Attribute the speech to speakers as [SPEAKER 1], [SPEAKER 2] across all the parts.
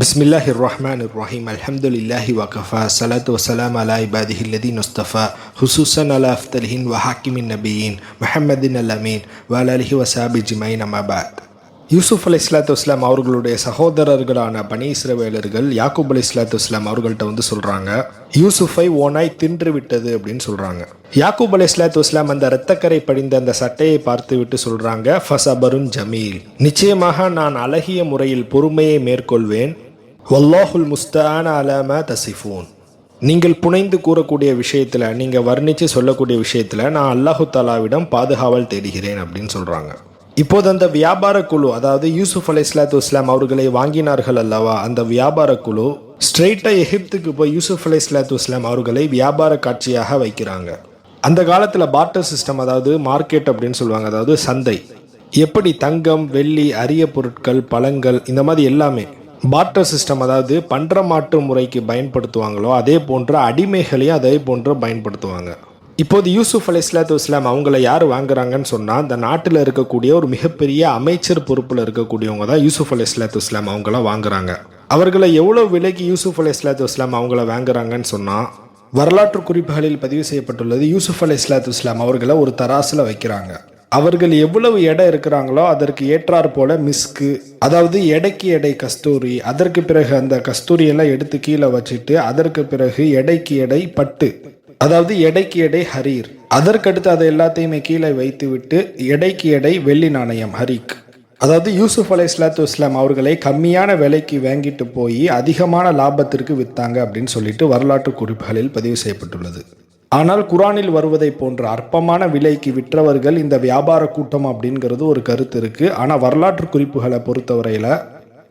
[SPEAKER 1] பிஸ்மில்லாஹி ரஹ்மான் இர்ராஹிம் அல்ஹம்துலில்லாஹி வகஃபா சலாத்து வசலாம் அலா இபாதிஹி லதீன் உஸ்தஃபா ஹுசூசன் அலா அஃப்தல்ஹின் வஹாக்கிமின் நபியின் முஹம்மதின் அல் அமீன் வலலிஹி வசாபி ஜிமைன் அமாபாத் யூசுஃப் அலி இஸ்லாத்து இஸ்லாம் அவர்களுடைய சகோதரர்களான பனி இஸ்ரவேலர்கள் யாக்கூப் அலி இஸ்லாத்து இஸ்லாம் அவர்கள்ட்ட வந்து சொல்கிறாங்க யூசுஃபை ஓனாய் தின்று விட்டது அப்படின்னு சொல்கிறாங்க யாக்கூப் அலி இஸ்லாத்து இஸ்லாம் அந்த இரத்தக்கரை படிந்த அந்த சட்டையை பார்த்து விட்டு சொல்கிறாங்க ஃபசபருன் ஜமீல். நிச்சயமாக நான் அழகிய முறையில் பொறுமையை மேற்கொள்வேன். வல்லாஹுல் முஸ்தான அலாம தசிஃபூன். நீங்கள் புனைந்து கூறக்கூடிய விஷயத்தில் நீங்கள் வர்ணித்து சொல்லக்கூடிய விஷயத்தில் நான் அல்லாஹு தாலாவிடம் பாதுகாவல் தேடுகிறேன் அப்படின்னு சொல்கிறாங்க இப்போது அந்த வியாபார குழு அதாவது யூசுஃப் அலி இஸ்லாத்து இஸ்லாம் அவர்களை வாங்கினார்கள் அல்லவா? அந்த வியாபார குழு ஸ்ட்ரெயிட்டாக எகிப்துக்கு போய் யூசுஃப் அலி இஸ்லாத்து இஸ்லாம் அவர்களை வியாபார காட்சியாக வைக்கிறாங்க. அந்த காலத்தில் பார்ட்டர் சிஸ்டம் அதாவது மார்க்கெட் அப்படின்னு சொல்லுவாங்க அதாவது சந்தை. எப்படி தங்கம் வெள்ளி அரிய பொருட்கள் பழங்கள் இந்த மாதிரி எல்லாமே பார்ட்டர் சிஸ்டம் அதாவது பண்டமாற்று முறைக்கு பயன்படுத்துவாங்களோ அதே போன்ற அடிமைகளையும் அதே போன்று பயன்படுத்துவாங்க. இப்போது யூசுஃப் அலி இஸ்லாத்து இஸ்லாம் அவங்கள யார் வாங்குறாங்கன்னு சொன்னால் அந்த நாட்டில் இருக்கக்கூடிய ஒரு மிகப்பெரிய அமைச்சர் பொறுப்பில் இருக்கக்கூடியவங்க தான் யூசுஃப் அலி இஸ்லாத்து இஸ்லாம் அவங்கள வாங்குறாங்க. அவர்களை எவ்வளோ விலைக்கு யூசுஃப் அலி இஸ்லாத்து இஸ்லாம் அவங்கள வாங்குறாங்கன்னு சொன்னால் வரலாற்று குறிப்புகளில் பதிவு செய்யப்பட்டுள்ளது யூசுஃப் அலி இஸ்லாத்து இஸ்லாம் அவர்களை ஒரு தராசில் வைக்கிறாங்க. அவர்கள் எவ்வளவு எடை இருக்கிறாங்களோ அதற்கு ஏற்றார் போல மிஸ்கு அதாவது எடைக்கு எடை கஸ்தூரி அதற்கு பிறகு அந்த கஸ்தூரியெல்லாம் எடுத்து கீழே வச்சுட்டு அதற்கு பிறகு எடைக்கு எடை பட்டு அதாவது எடைக்கு எடை ஹரீர். அதற்கடுத்து அதை எல்லாத்தையுமே கீழே வைத்து விட்டு எடைக்கு எடை வெள்ளி நாணயம் ஹரிக். அதாவது யூசுப் அலை இஸ்லாத்து இஸ்லாம் அவர்களை கம்மியான விலைக்கு வாங்கிட்டு போய் அதிகமான லாபத்திற்கு வித்தாங்க அப்படின்னு சொல்லிட்டு வரலாற்று குறிப்புகளில் பதிவு செய்யப்பட்டுள்ளது. ஆனால் குரானில் வருவதை போன்ற அற்பமான விலைக்கு விற்றவர்கள் இந்த வியாபார கூட்டம் அப்படிங்கிறது ஒரு கருத்து இருக்கு. ஆனால் வரலாற்று குறிப்புகளை பொறுத்தவரையில்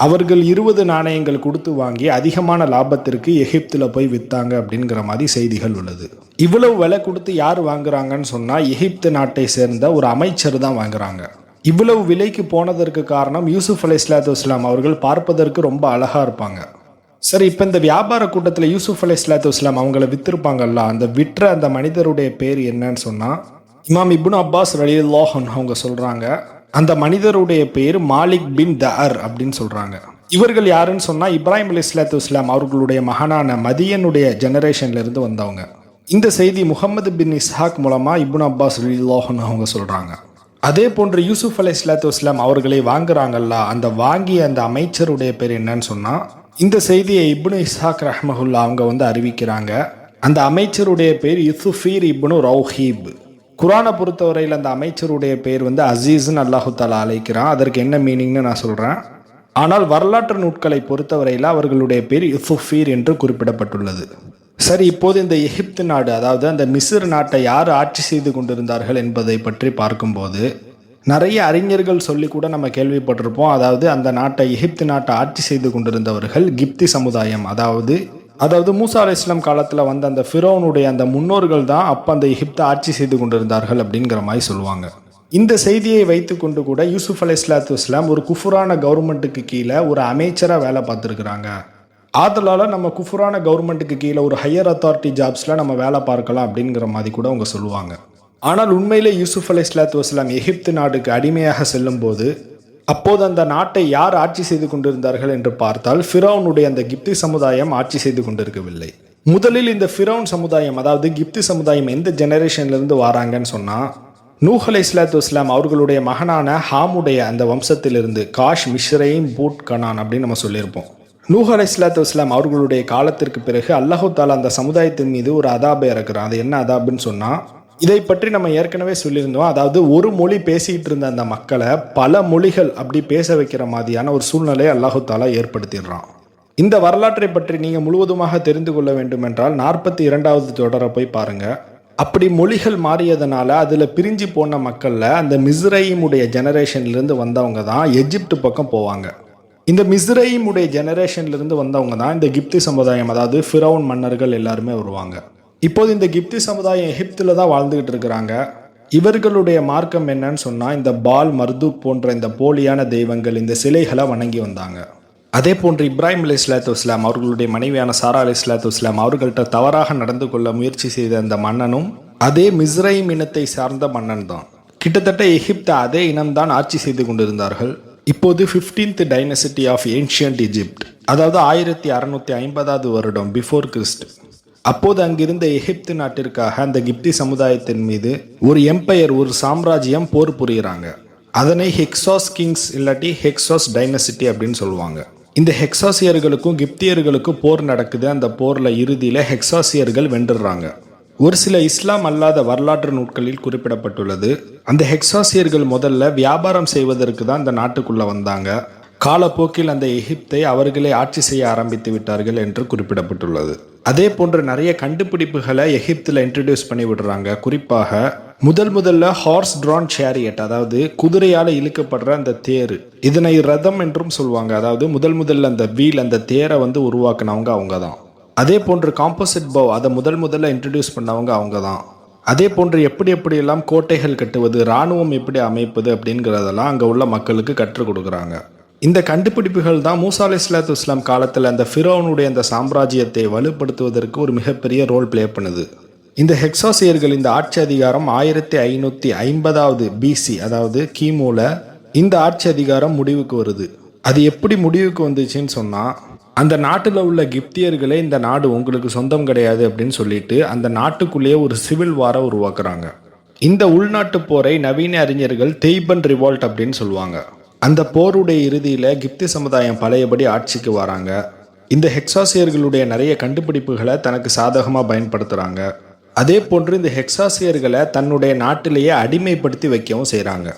[SPEAKER 1] அவர்கள் இருபது நாணயங்கள் கொடுத்து வாங்கி அதிகமான லாபத்திற்கு எகிப்தில் போய் வித்தாங்க அப்படிங்கிற மாதிரி செய்திகள் உள்ளது. இவ்வளவு விலை கொடுத்து யார் வாங்குறாங்கன்னு சொன்னால் எகிப்து நாட்டை சேர்ந்த ஒரு அமைச்சர் தான் வாங்குறாங்க. இவ்வளவு விலைக்கு போனதற்கு காரணம் யூசுஃப் அலி இஸ்லாத்து இஸ்லாம் அவர்கள் பார்ப்பதற்கு ரொம்ப அழகா இருப்பாங்க. சரி இப்போ இந்த வியாபார கூட்டத்தில் யூசுஃப் அலி இஸ்லாத்து இஸ்லாம் அவங்கள வித்திருப்பாங்கல்ல அந்த விற்ற அந்த மனிதருடைய பேர் என்னன்னு சொன்னால் இமாம் இபுன் அப்பாஸ் ரலியுல்லாஹன் அவங்க சொல்கிறாங்க அந்த மனிதருடைய பேர் மாலிக் பின் தர் அப்படின்னு சொல்கிறாங்க இவர்கள் யாருன்னு சொன்னால் இப்ராஹிம் அலி இஸ்லாத்து இஸ்லாம் அவர்களுடைய மகனான மதியனுடைய ஜெனரேஷன்லேருந்து வந்தவங்க. இந்த செய்தி முகமது பின் இஸ்ஹாக் மூலமாக இபுன் அப்பாஸ் ரலியுல்லாஹன் அவங்க சொல்கிறாங்க அதே போன்று யூசுஃப் அலி இஸ்லாத்து இஸ்லாம் அவர்களை வாங்குறாங்கல்ல அந்த வாங்கிய அந்த அமைச்சருடைய பேர் என்னன்னு சொன்னால் இந்த செய்தியை இப்னு இஸ்ஹாக் ரஹ்மஹுல்லா அவங்க வந்து அறிவிக்கிறாங்க. அந்த அமைச்சருடைய பேர் யுசுஃபீர் இப்னு ரவுஹீப் குரானை பொறுத்தவரையில் அந்த அமைச்சருடைய பேர் வந்து அசீஸ்னு அல்லாஹு தாலா அழைக்கிறான். அதற்கு என்ன மீனிங்னு நான் சொல்கிறேன் ஆனால் வரலாற்று நூட்களை பொறுத்தவரையில் அவர்களுடைய பேர் யுசுஃபீர் என்று குறிப்பிடப்பட்டுள்ளது. சரி இப்போது இந்த எகிப்து நாடு அதாவது அந்த மிசிர் நாட்டை யார் ஆட்சி செய்து கொண்டிருந்தார்கள் என்பதை பற்றி பார்க்கும்போது நிறைய அறிஞர்கள் சொல்லி கூட நம்ம கேள்விப்பட்டிருப்போம். அதாவது அந்த நாட்டை எகிப்து நாட்டை ஆட்சி செய்து கொண்டிருந்தவர்கள் கிப்தி சமுதாயம். அதாவது அதாவது மூசா அலி இஸ்லாம் காலத்தில் வந்த அந்த ஃபிரோனுடைய அந்த முன்னோர்கள் தான் அப்போ அந்த எகிப்தை ஆட்சி செய்து கொண்டிருந்தார்கள் அப்படிங்கிற மாதிரி சொல்லுவாங்க. இந்த செய்தியை வைத்துக்கொண்டு கூட யூசுஃப் அலி இஸ்லாத்து இஸ்லாம் ஒரு குஃபுரான கவர்மெண்ட்டுக்கு கீழே ஒரு அமைச்சராக வேலை பார்த்துருக்குறாங்க. ஆதலால் நம்ம குஃபுரான கவர்மெண்ட்டுக்கு கீழே ஒரு ஹையர் அத்தாரிட்டி ஜாப்ஸில் நம்ம வேலை பார்க்கலாம் அப்படிங்கிற மாதிரி கூட அவங்க சொல்லுவாங்க. ஆனால் உண்மையிலே யூசுப் அலி இஸ்லாத்து வஸ்லாம் எகிப்து நாட்டுக்கு அடிமையாக செல்லும்போது அப்போது அந்த நாட்டை யார் ஆட்சி செய்து கொண்டிருந்தார்கள் என்று பார்த்தால் ஃபிரௌனுடைய அந்த கிப்தி சமுதாயம் ஆட்சி செய்து கொண்டிருக்கவில்லை. முதலில் இந்த ஃபிரௌன் சமுதாயம் அதாவது கிப்தி சமுதாயம் எந்த ஜெனரேஷன்லேருந்து வராங்கன்னு சொன்னால் நூஹ் அலை இஸ்லாத்து இஸ்லாம் அவர்களுடைய மகனான ஹாமுடைய அந்த வம்சத்திலிருந்து காஷ் மிஷ்ரைம் பூட் கனான் அப்படின்னு நம்ம சொல்லியிருப்போம். நூஹ் அலை இஸ்லாத்து இஸ்லாம் அவர்களுடைய காலத்திற்கு பிறகு அல்லாஹு தாலா அந்த சமுதாயத்தின் மீது ஒரு அதாபை இறக்குறான். அது என்ன அதாபுன்னு சொன்னால் இதை பற்றி நம்ம ஏற்கனவே சொல்லியிருந்தோம். அதாவது ஒரு மொழி பேசிக்கிட்டு இருந்த அந்த மக்களை பல மொழிகள் அப்படி பேச வைக்கிற மாதிரியான ஒரு சூழ்நிலையை அல்லாஹு தாலா ஏற்படுத்திடுறான். இந்த வரலாற்றை பற்றி நீங்கள் முழுவதுமாக தெரிந்து கொள்ள வேண்டும் என்றால் நாற்பத்தி இரண்டாவது தொடரை போய் பாருங்க. அப்படி மொழிகள் மாறியதுனால அதில் பிரிஞ்சு போன மக்களில் அந்த மிஸ்ரைமுடைய ஜெனரேஷன்லேருந்து வந்தவங்க தான் எஜிப்ட் பக்கம் போவாங்க. இந்த மிஸ்ரைமுடைய ஜெனரேஷன்லேருந்து வந்தவங்க தான் இந்த கிப்தி சமுதாயம் அதாவது ஃபிரவுன் மன்னர்கள் எல்லாருமே வருவாங்க. இப்போது இந்த கிப்தி சமுதாயம் எகிப்தில் தான் வாழ்ந்துகிட்டு இருக்கிறாங்க. இவர்களுடைய மார்க்கம் என்னன்னு சொன்னால் இந்த பால் மர்தூக் போன்ற இந்த போலியான தெய்வங்கள் இந்த சிலைகளை வணங்கி வந்தாங்க. அதே போன்று இப்ராஹிம் அலி இஸ்லாத்து இஸ்லாம் அவர்களுடைய மனைவியான சாரா அலி இஸ்லாத்து இஸ்லாம் அவர்கள்ட்ட தவறாக நடந்து கொள்ள முயற்சி செய்த அந்த மன்னனும் அதே மிஸ்ரைம் இனத்தை சார்ந்த மன்னன் தான். கிட்டத்தட்ட எகிப்து அதே இனம்தான் ஆட்சி செய்து கொண்டிருந்தார்கள். இப்போது 15th dynasty of ancient Egypt அதாவது ஆயிரத்தி அறநூற்றி ஐம்பதாவது வருடம் பிஃபோர் கிறிஸ்ட் அப்போது அங்கிருந்த எகிப்து நாட்டிற்காக அந்த கிப்தி சமுதாயத்தின் மீது ஒரு எம்பையர் ஒரு சாம்ராஜ்யம் போர் புரியுறாங்க. அதனை ஹெக்ஸாஸ் கிங்ஸ் இல்லாட்டி ஹெக்ஸாஸ் டைனசிட்டி அப்படின்னு சொல்லுவாங்க. இந்த ஹெக்ஸாசியர்களுக்கும் கிப்தியர்களுக்கும் போர் நடக்குது. அந்த போரில் இறுதியில் ஹெக்ஸாசியர்கள் வென்றுடுறாங்க ஒரு சில இஸ்லாம் அல்லாத வரலாற்று நூட்களில் குறிப்பிடப்பட்டுள்ளது. அந்த ஹெக்ஸாசியர்கள் முதல்ல வியாபாரம் செய்வதற்கு தான் இந்த நாட்டுக்குள்ள வந்தாங்க. காலப்போக்கில் அந்த எகிப்தை அவர்களே ஆட்சி செய்ய ஆரம்பித்து விட்டார்கள் என்று குறிப்பிடப்பட்டுள்ளது. அதே போன்ற நிறைய கண்டுபிடிப்புகளை எகிப்தில் இன்ட்ரடியூஸ் பண்ணி விடுறாங்க. குறிப்பாக முதல் முதல்ல ஹார்ஸ் ட்ரான் சேரியட் அதாவது குதிரையால் இழுக்கப்படுற அந்த தேர். இதனை ரதம் என்றும் சொல்லுவாங்க. அதாவது முதல் முதல்ல அந்த வீல் அந்த தேரை வந்து உருவாக்குனவங்க அவங்க தான் அதே போன்று காம்போசிட் பவ் அதை முதல் முதல்ல இன்ட்ரடியூஸ் பண்ணவங்க அவங்க தான் அதே போன்று எப்படி எப்படியெல்லாம் கோட்டைகள் கட்டுவது இராணுவம் எப்படி அமைப்பது அப்படிங்கிறதெல்லாம் அங்கே உள்ள மக்களுக்கு கற்றுக் கொடுக்குறாங்க. இந்த கண்டுபிடிப்புகள் தான் மூசா அலி இஸ்லாத்து இஸ்லாம் காலத்தில் அந்த ஃபிரோனுடைய அந்த சாம்ராஜ்யத்தை வலுப்படுத்துவதற்கு ஒரு மிகப்பெரிய ரோல் ப்ளே பண்ணுது. இந்த ஹெக்ஸாசியர்கள் இந்த ஆட்சி அதிகாரம் ஆயிரத்தி ஐநூற்றி ஐம்பதாவது பிசி அதாவது கிமுல இந்த ஆட்சி அதிகாரம் முடிவுக்கு வருது. அது எப்படி முடிவுக்கு வந்துச்சுன்னு சொன்னால் அந்த நாட்டில் உள்ள கிப்தியர்களே இந்த நாடு உங்களுக்கு சொந்தம் கிடையாது அப்படின்னு சொல்லிட்டு அந்த நாட்டுக்குள்ளேயே ஒரு சிவில் வாரை உருவாக்குறாங்க. இந்த உள்நாட்டு போரை நவீன அறிஞர்கள் தெய்பன் ரிவால்ட் அப்படின்னு சொல்லுவாங்க. அந்த போருடைய இறுதியில் கிப்தி சமுதாயம் பழையபடி ஆட்சிக்கு வராங்க. இந்த ஹெக்ஸாசியர்களுடைய நிறைய கண்டுபிடிப்புகளை தனக்கு சாதகமாக பயன்படுத்துகிறாங்க அதே போன்று இந்த ஹெக்ஸாசியர்களை தன்னுடைய நாட்டிலேயே அடிமைப்படுத்தி வைக்கவும் செய்கிறாங்க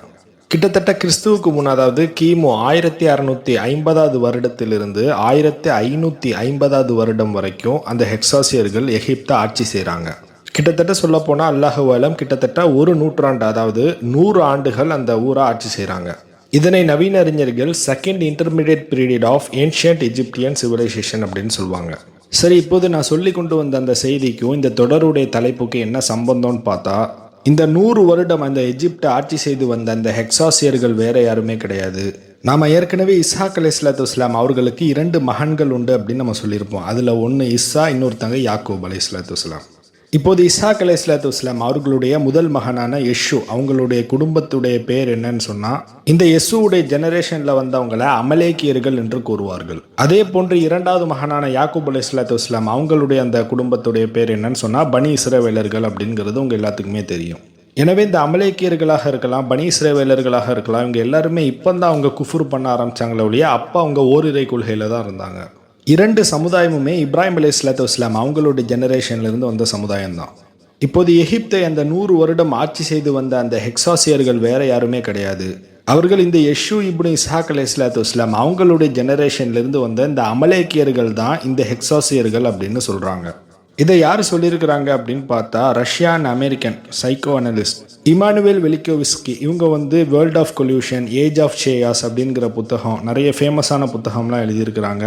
[SPEAKER 1] கிட்டத்தட்ட கிறிஸ்துவுக்கு முன் அதாவது கிமு ஆயிரத்தி அறநூற்றி ஐம்பதாவது வருடத்திலிருந்து ஆயிரத்தி ஐநூற்றி ஐம்பதாவது வருடம் வரைக்கும் அந்த ஹெக்ஸாசியர்கள் எகிப்தை ஆட்சி செய்கிறாங்க கிட்டத்தட்ட சொல்லப்போனால் அல்லாஹுவாலம் கிட்டத்தட்ட ஒரு நூற்றாண்டு அதாவது நூறு ஆண்டுகள் அந்த ஊரை ஆட்சி செய்கிறாங்க இதனை நவீன அறிஞர்கள் second intermediate period of ancient Egyptian civilization அப்படின்னு சொல்லுவாங்க. சரி இப்போது நான் சொல்லி கொண்டு வந்த அந்த செய்திக்கும் இந்த தொடருடைய தலைப்புக்கு என்ன சம்பந்தம்னு பார்த்தா இந்த நூறு வருடம் அந்த எஜிப்டை ஆட்சி செய்து வந்த அந்த ஹெக்ஸாசியர்கள் வேற யாருமே கிடையாது. நாம் ஏற்கனவே இஸ்ஹாக் அலி இஸ்லாத்து இஸ்லாம் அவர்களுக்கு இரண்டு மகன்கள் உண்டு அப்படின்னு நம்ம சொல்லியிருப்போம். அதில் ஒன்று இஸ்ஸா இன்னொருத்தங்க யாக்கூப் அலி இஸ்லாத்து இஸ்லாம் இப்போது இஸ்ஹாக் அலி இஸ்லாத்து இஸ்லாம் அவர்களுடைய முதல் மகனான யஷு அவங்களுடைய குடும்பத்துடைய பேர் என்னன்னு சொன்னால் இந்த யெசுவுடைய ஜெனரேஷனில் வந்தவங்களை அமலேக்கியர்கள் என்று கூறுவார்கள். அதே போன்று இரண்டாவது மகனான யாக்கூப் அலி இஸ்லாத்து இஸ்லாம் அவங்களுடைய அந்த குடும்பத்துடைய பேர் என்னன்னு சொன்னால் பனி இஸ்ரவேலர்கள் அப்படிங்கிறது உங்கள் எல்லாத்துக்குமே தெரியும். எனவே இந்த அமலேக்கியர்களாக இருக்கலாம் பனி இஸ்ரவேலர்களாக இருக்கலாம் இவங்க எல்லாருமே இப்போ தான் அவங்க குஃபுர் பண்ண ஆரம்பிச்சாங்களே ஒழிய அப்போ அவங்க ஓரிரை கொள்கையில் தான் இருந்தாங்க. இரண்டு சமுதாயமுமே இப்ராஹிம் அலி இஸ்லாத்து இஸ்லாம் அவங்களுடைய ஜெனரேஷன்லேருந்து வந்த சமுதாயம் தான் இப்போது எகிப்தை அந்த நூறு வருடம் ஆட்சி செய்து வந்த அந்த ஹெக்ஸாசியர்கள் வேற யாருமே கிடையாது. அவர்கள் இந்த யஷு இப்னு இஸ்ஹாக் அலி இஸ்லாத்து இஸ்லாம் அவங்களுடைய ஜெனரேஷன்லேருந்து வந்த இந்த அமலேக்கியர்கள் தான் இந்த ஹெக்ஸாசியர்கள் அப்படின்னு சொல்கிறாங்க இதை யார் சொல்லியிருக்கிறாங்க அப்படின்னு பார்த்தா Russian American psycho analyst Immanuel Velikovsky இவங்க வந்து world of collision age of chaos அப்படிங்கிற புத்தகம் நிறைய ஃபேமஸான புத்தகம்லாம் எழுதியிருக்கிறாங்க.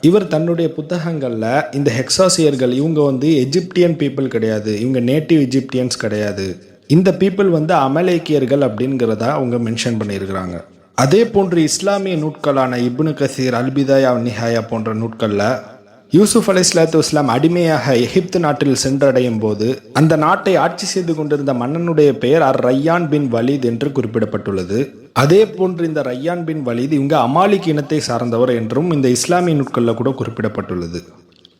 [SPEAKER 1] இவர் தன்னுடைய புத்தகங்களில் இந்த ஹெக்ஸாசியர்கள் இவங்க வந்து எஜிப்டியன் பீப்புள் கிடையாது. இவங்க நேட்டிவ் எஜிப்டியன்ஸ் கிடையாது. இந்த பீப்புள் வந்து அமலேக்கியர்கள் அப்படிங்கிறத அவங்க மென்ஷன் பண்ணியிருக்கிறாங்க. அதே போன்று இஸ்லாமிய நூட்களான இப்னு கசீர் அல்பிதாயா நிஹாயா போன்ற நூட்களில் யூசுப் அலி இஸ்லாத்து இஸ்லாம் அடிமையாக எகிப்து நாட்டில் சென்றடையும் போது அந்த நாட்டை ஆட்சி செய்து கொண்டிருந்த மன்னனுடைய பெயர் அர் ரையான் பின் வலீத் என்று குறிப்பிடப்பட்டுள்ளது. அதே போன்று இந்த ரையான் பின் வலீத் இவங்க அமாலிக் இனத்தை சார்ந்தவர் என்றும் இந்த இஸ்லாமிய நூட்களில் கூட குறிப்பிடப்பட்டுள்ளது.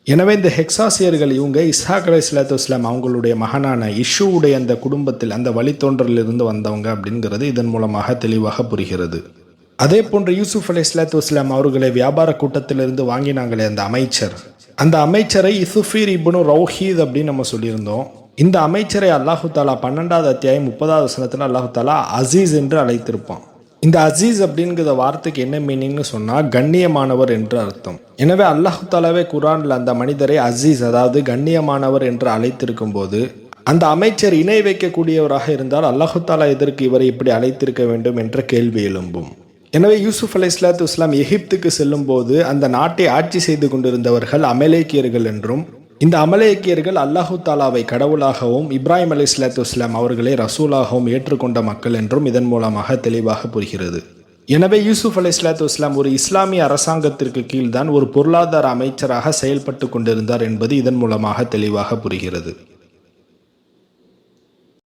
[SPEAKER 1] எனவே இந்த ஹெக்ஸாசியர்கள் இவங்க இஸ்ஹாக் அலி இஸ்லாத்து இஸ்லாம் அவங்களுடைய மகனான இஷுவுடைய அந்த குடும்பத்தில் அந்த வழித்தோன்றலிருந்து வந்தவங்க அப்படிங்கிறது இதன் மூலமாக தெளிவாக புரிகிறது. அதே போன்று யூசுப் அலி இஸ்லாத்து இஸ்லாம் அவர்களை வியாபார கூட்டத்திலிருந்து வாங்கினாங்களே அந்த அமைச்சர். அந்த அமைச்சரை இசுஃபீர் இப்னு ரவுஹீத் அப்படின்னு நம்ம சொல்லியிருந்தோம். இந்த அமைச்சரை அல்லாஹு தாலா பன்னெண்டாவது அத்தியாயம் முப்பதாவது வசனத்தில் அல்லாஹு தாலா அசீஸ் என்று அழைத்திருப்பான். இந்த அசீஸ் அப்படிங்கிற வார்த்தைக்கு என்ன மீனிங்னு சொன்னால் கண்ணியமானவர் என்று அர்த்தம். எனவே அல்லாஹு தாலாவே குரானில் அந்த மனிதரை அசீஸ் அதாவது கண்ணியமானவர் என்று அழைத்திருக்கும் போது அந்த அமைச்சர் இணை வைக்கக்கூடியவராக இருந்தால் அல்லாஹு தாலா எதற்கு இவரை இப்படி அழைத்திருக்க வேண்டும் என்ற கேள்வி எழும்பும். எனவே யூசுப் அலி இஸ்லாத்து இஸ்லாம் எகிப்துக்கு செல்லும் போது அந்த நாட்டை ஆட்சி செய்து கொண்டிருந்தவர்கள் அமலேக்கியர்கள் என்றும் இந்த அமலேக்கியர்கள் அல்லாஹு தாலாவை கடவுளாகவும் இப்ராஹிம் அலி இஸ்லாத்து இஸ்லாம் அவர்களை ரசூலாகவும் ஏற்றுக்கொண்ட மக்கள் என்றும் இதன் மூலமாக தெளிவாக புரிகிறது. எனவே யூசுப் அலி இஸ்லாத்து இஸ்லாம் ஒரு இஸ்லாமிய அரசாங்கத்திற்கு கீழ்தான் ஒரு பொருளாதார அமைச்சராக செயல்பட்டு கொண்டிருந்தார் என்பது இதன் மூலமாக தெளிவாக புரிகிறது.